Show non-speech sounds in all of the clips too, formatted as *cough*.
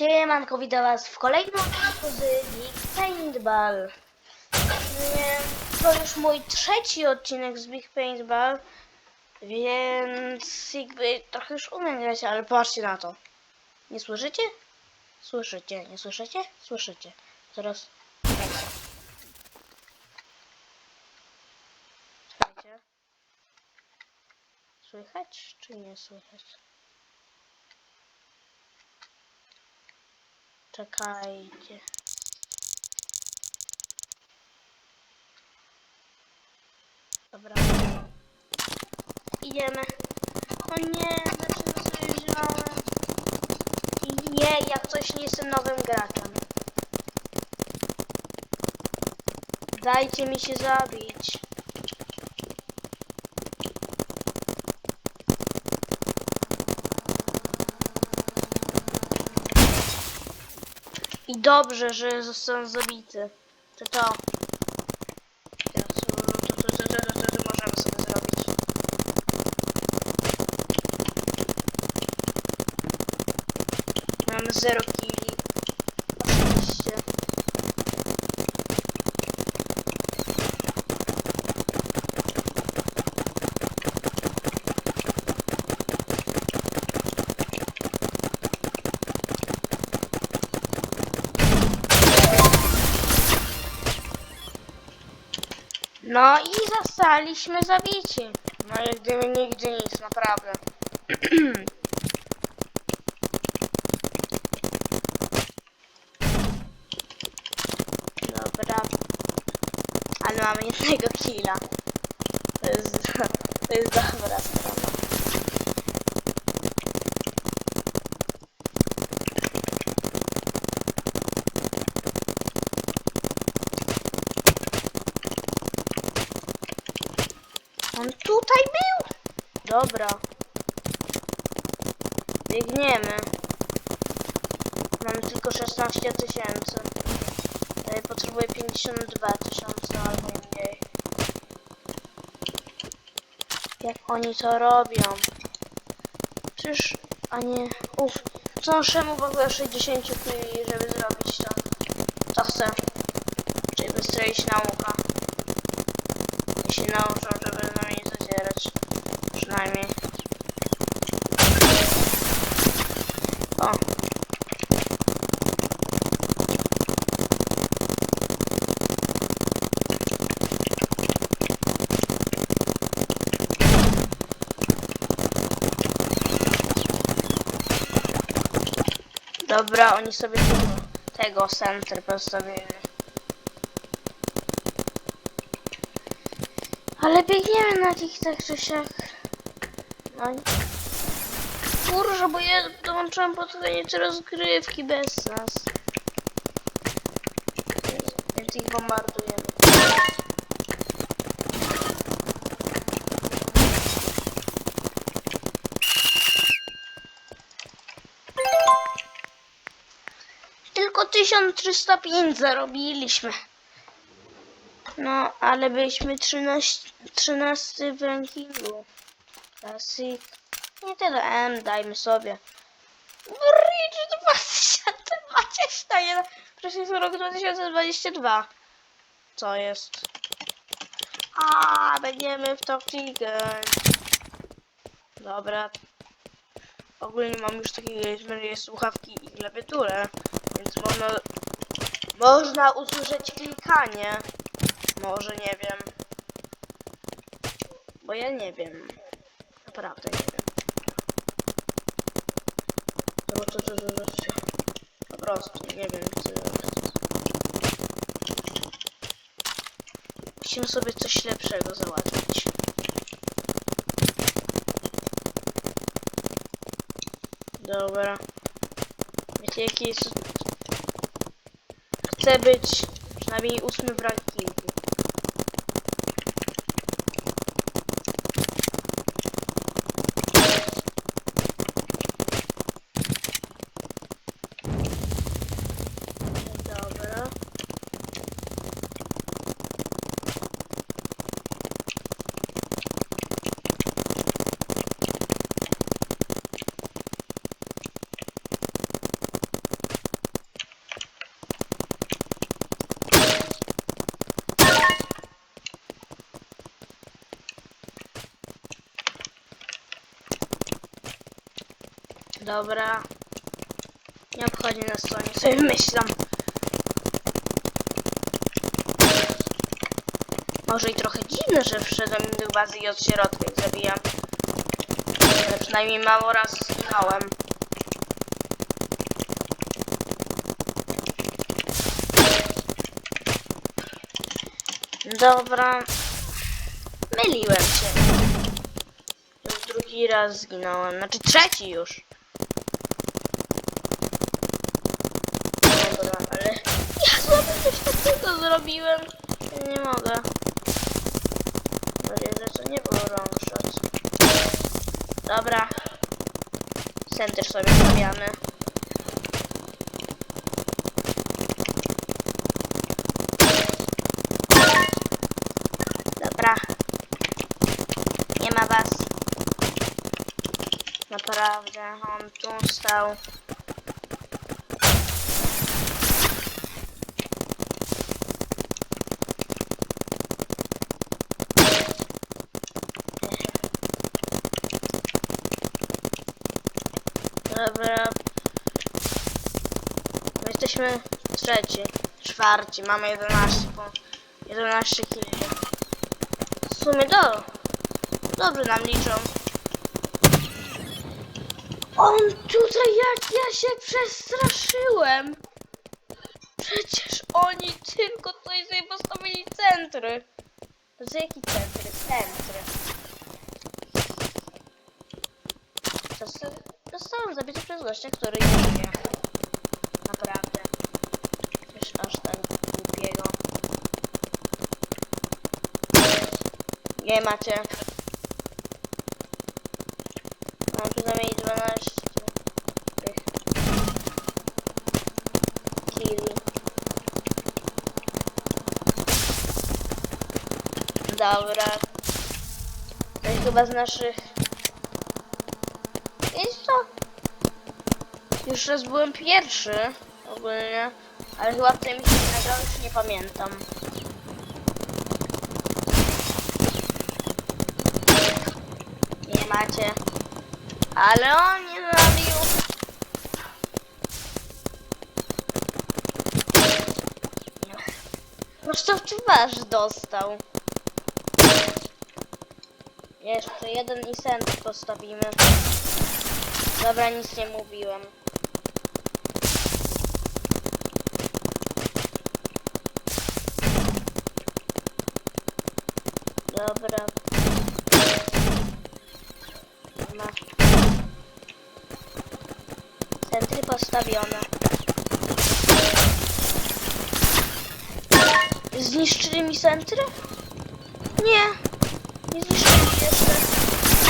Siemanko, witam was w kolejnym odcinku z Big Paintball. To już mój trzeci odcinek z Big Paintball, więc jakby trochę już umiem grać, ale patrzcie na to. Nie słyszycie? Słyszycie, nie słyszycie? Słyszycie. Słuchajcie. Słychać czy nie słychać? Czekajcie. Dobra. Idziemy. O nie, dlaczego sobie wziąłem? Nie, jak coś nie jestem nowym graczem. Dajcie mi się zabić. I dobrze, że zostałem zabity. To to. Teraz, to, to, to, to, to, to, to możemy sobie zrobić. Mamy 0 killi. No i zostaliśmy zabici. No jak gdyby nigdy nic, naprawdę. *clears throat* Dobra. Ale mamy jednego killa. To jest, *laughs* to jest dobra strona. On tutaj był? Dobra. Biegniemy. Mamy tylko 16 tysięcy. Potrzebuję 52 tysiące albo mniej. Jak oni to robią? Przecież, a nie... Uff, zdążę mu w ogóle 60 chwili, żeby zrobić to. To chcę. Czyli wystroić nauka. I się nauczą, żeby na mnie zacierać. Przynajmniej. O. Dobra, oni sobie tego center postawili. Ale biegniemy na tych tak czy siak. No. Kurczę, bo ja dołączyłam pod koniec rozgrywki bez nas. Więc ich bombardujemy. Tylko 1305 zarobiliśmy. No, ale byliśmy 13, 13 w rankingu. Classic. Nie tyle M, dajmy sobie. Bridge 2021. Proszę, jest rok 2022. Co jest? A, będziemy w to klikać. Dobra. Ogólnie mam już takie zmylię słuchawki i klawiaturę, więc można, można usłyszeć klikanie. Może nie wiem. Bo ja nie wiem. Naprawdę nie wiem. No to, to, to, to, to. Po prostu nie wiem co. Musimy sobie coś lepszego załatwić. Dobra. Wiecie jaki jest... Chcę być przynajmniej ósmy w rankingu. Dobra. Dobra. Nie obchodzi nas nie sobie wymyślam. Może i trochę dziwne, że wszedłem do bazy i od środka ich zabijam. Ale przynajmniej mało raz zginąłem. Dobra. Myliłem się. Już drugi raz zginąłem. Znaczy trzeci już. Dobra, ale... Ja sobie coś takiego zrobiłem. Nie mogę. Że to nie było long shot. Dobra. Center sobie stawiamy. Dobra. Nie ma was. Naprawdę, on tu stał. Dobra. My jesteśmy trzeci, czwarci, mamy 11 po 11 killi. W sumie do. Dobrze nam liczą. On tutaj jak ja się przestraszyłem. Przecież oni tylko tutaj sobie postawili centry. To jaki centry? Centry. Zosta- Zostałem zabity przez gościa, który nie żyje. Naprawdę. Coś aż tak głupiego. Nie macie. Mam przynajmniej 12 tych killi. Dobra. To jest chyba z naszych... Jest to? Już raz byłem pierwszy ogólnie, ale chyba w tej misji nagrałem, już nie pamiętam. Nie macie. Ale on nie zabił. Prosto w twarz dostał. Jeszcze jeden i cent postawimy. Dobra, nic nie mówiłem. Dobra. Ma. Centry postawione. Zniszczyli mi centry? Nie. Nie zniszczyli jeszcze.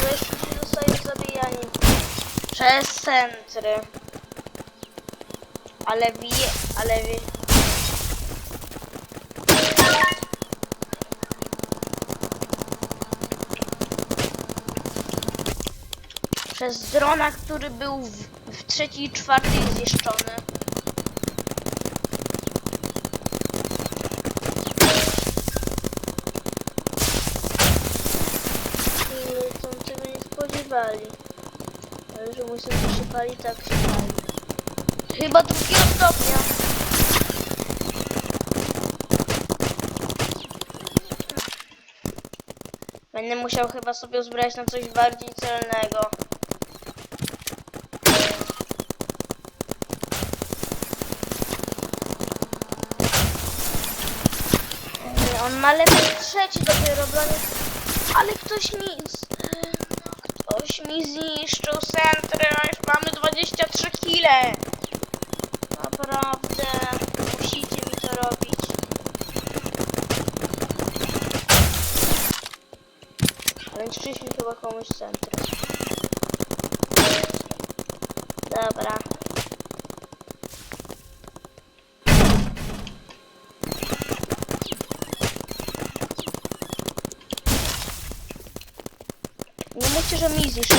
Bo jeszcze nie zostają zabijani. Przez centry. Ale wie, ale wie. Przez drona, który był w, w trzeciej i czwartej zniszczony. Ale tam tego nie spodziewali. Ale że mój się pali, tak się pali. Chyba drugiego stopnia. Będę musiał chyba sobie uzbrać na coś bardziej celnego. E, On ma level trzeci dopiero broni. Ale ktoś mi... Ktoś mi zniszczył centry, a już mamy 23 kile. Naprawdę, musicie mi to robić. Zniszczyliśmy chyba komuś centrum. Dobra. Mówcie, że mi centrum.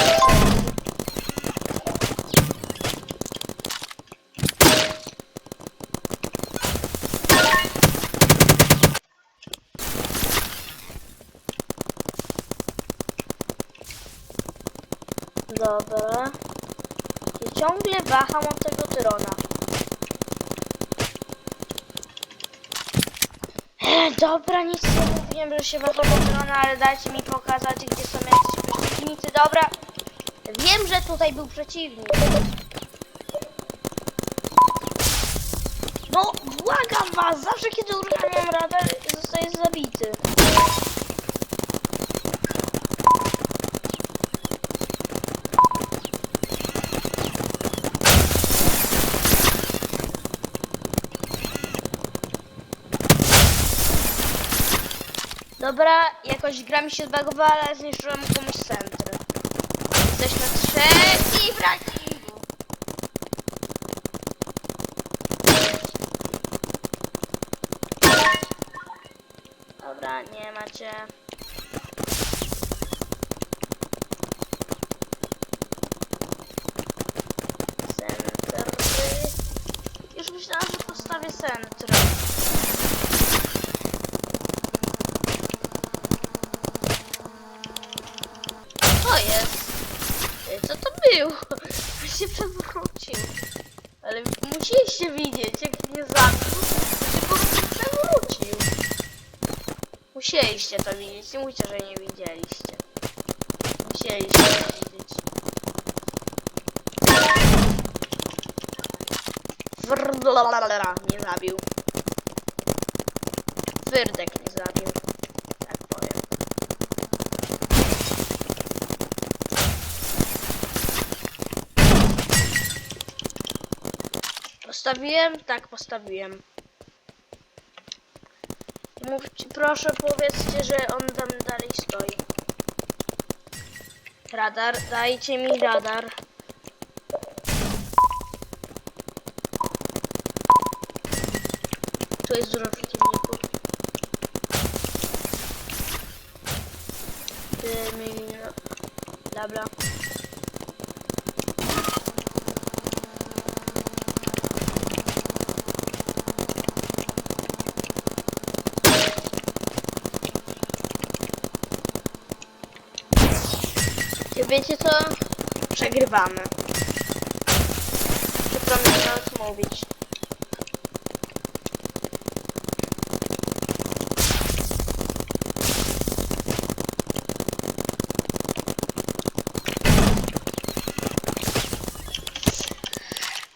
Dobra. ciągle waham od tego trona. E, dobra, nic nie mówiłem, że się waham od trona, ale dajcie mi pokazać, gdzie są przeciwnicy. Dobra, wiem, że tutaj był przeciwnik. No, błagam was, zawsze kiedy uruchamiam radar, zostaje zabity. Dobra, jakoś gra mi się zbagowała, ale zniszczyłem komuś centrum. Jesteśmy trzeci rankingu. Dobra, nie macie. Centry. Już myślałam, że postawię centrum. To widzieć, nie mówcie, że nie widzieliście. Musieliście widzieć. Wrrlalalala, Nie zabił. Wyrdek nie zabił. Tak powiem. Postawiłem? Tak, postawiłem. Mówcie, proszę powiedzcie, że on tam dalej stoi. Radar, dajcie mi radar. Tu jest dużo przeciwników. Ty mi... Dobra. Czy wiecie co? Przegrywamy. Przykro mi nawet mówić.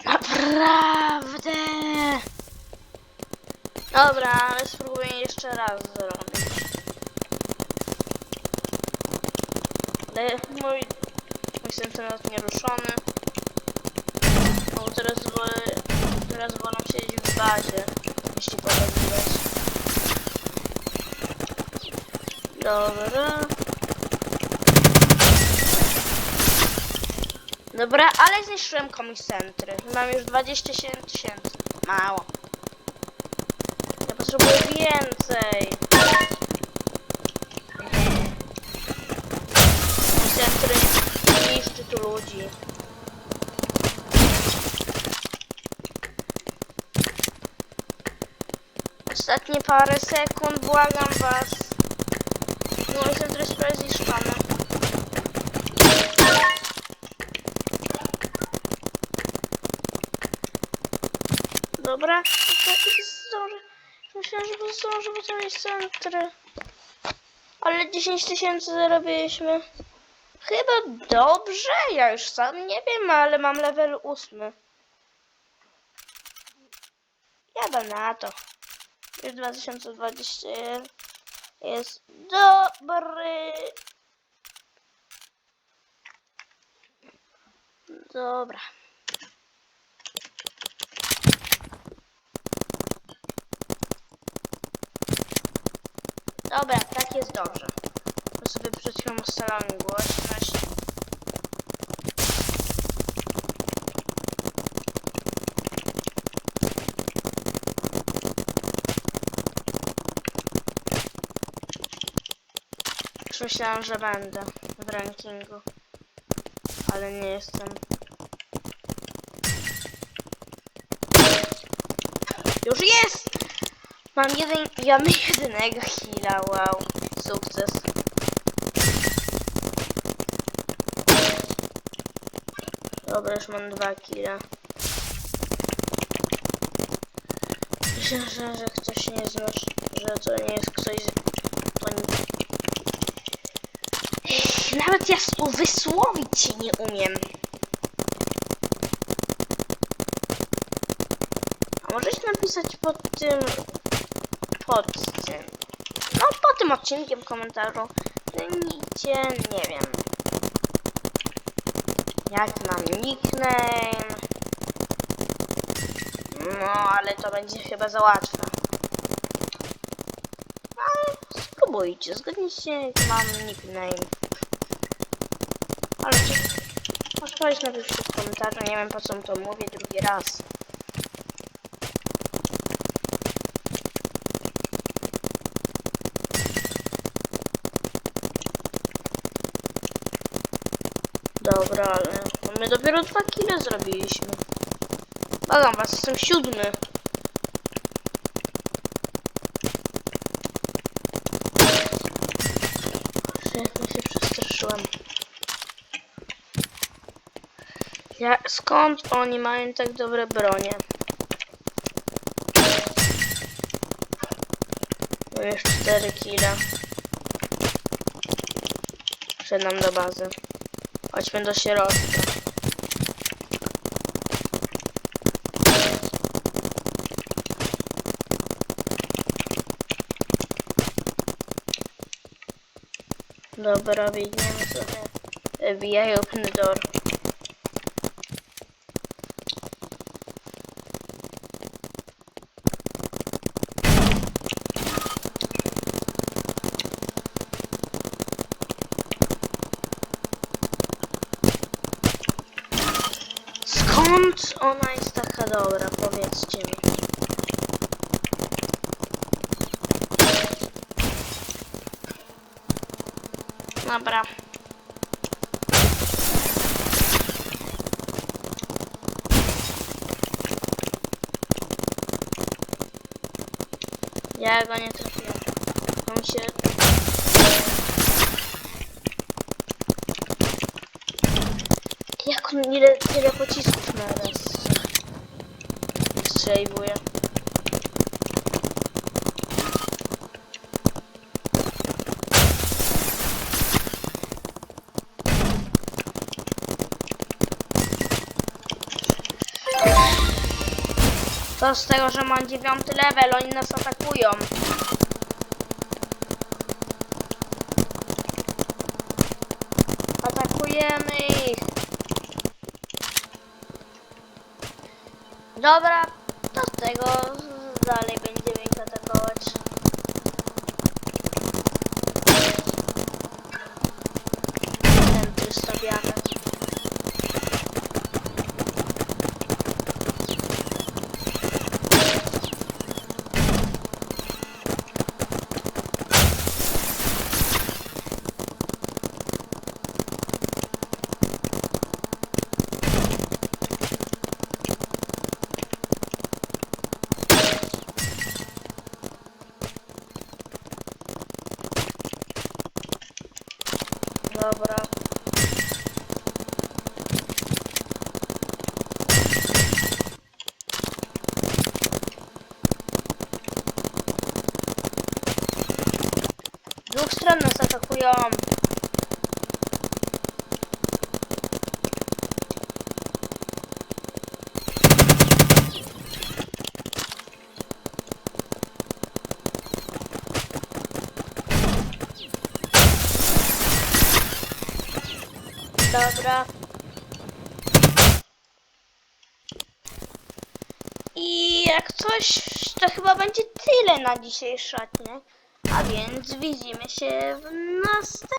Naprawdę! Dobra, ale spróbuję jeszcze raz zrobić. Ale mój, mój sentyment nieruszony. O, teraz teraz wolę siedzieć w bazie, jeśli poległeś. Dobra. Dobra, ale zniszczyłem komuś centry. Mam już 27 tysięcy. Mało. Ja potrzebuję więcej. Tu ludzi. Ostatnie parę sekund, błagam was. Mój centry jest prawie zniszczony. Dobra, to zdążę. Myślałem, że zdążę, bo tam jest centry. Ale 10 tysięcy zarobiliśmy. Chyba dobrze, ja już sam nie wiem, ale mam level 8. Jadę na to. Już 2021 jest dobry. Dobra. Dobra, tak jest dobrze. Sobie przed chwilą ustalamy głośność. Już myślałam, że będę w rankingu. Ale nie jestem. Już jest! Mam jeden, ja mam jedynego heala, wow. Sukces. Dobra, już mam dwa kile. Myślę, że, ktoś nie znasz, że to nie jest ktoś z... To nie... Ech, Nawet ja wysłowić się nie umiem. A możecie napisać pod tym... Pod tym... No, pod tym odcinkiem komentarzu. Nigdzie, nie wiem. Jak mam nickname? No, ale to będzie chyba za łatwe. Ale spróbujcie, zgodnijcie jak mam nickname. Ale czy... Może powiedzieć napiszcie w komentarzu, nie wiem po co to mówię drugi raz. Dobra, ale my dopiero dwa kile zrobiliśmy. Błagam was, jestem siódmy. Ja się przestraszyłam. Ja, skąd oni mają tak dobre bronie? Mam już cztery kile. Przedam do bazy. Chodźmy do środka. Dobra, biegniemy sobie. FBI open the door. Skąd ona jest taka dobra? Powiedzcie mi. Dobra. Ja go nie trafiłem. On się... Ile, tyle pocisków naraz strzeliwuje? To z tego, że mam dziewiąty level, oni nas atakują. Atakujemy ich. Dobra, to z tego dalej będziemy ich atakować. Centry stawiamy. Dobra. Z dwóch stron nas atakują. Dobra. I jak coś, to chyba będzie tyle na dzisiejszy odcinek. A więc widzimy się w następnym.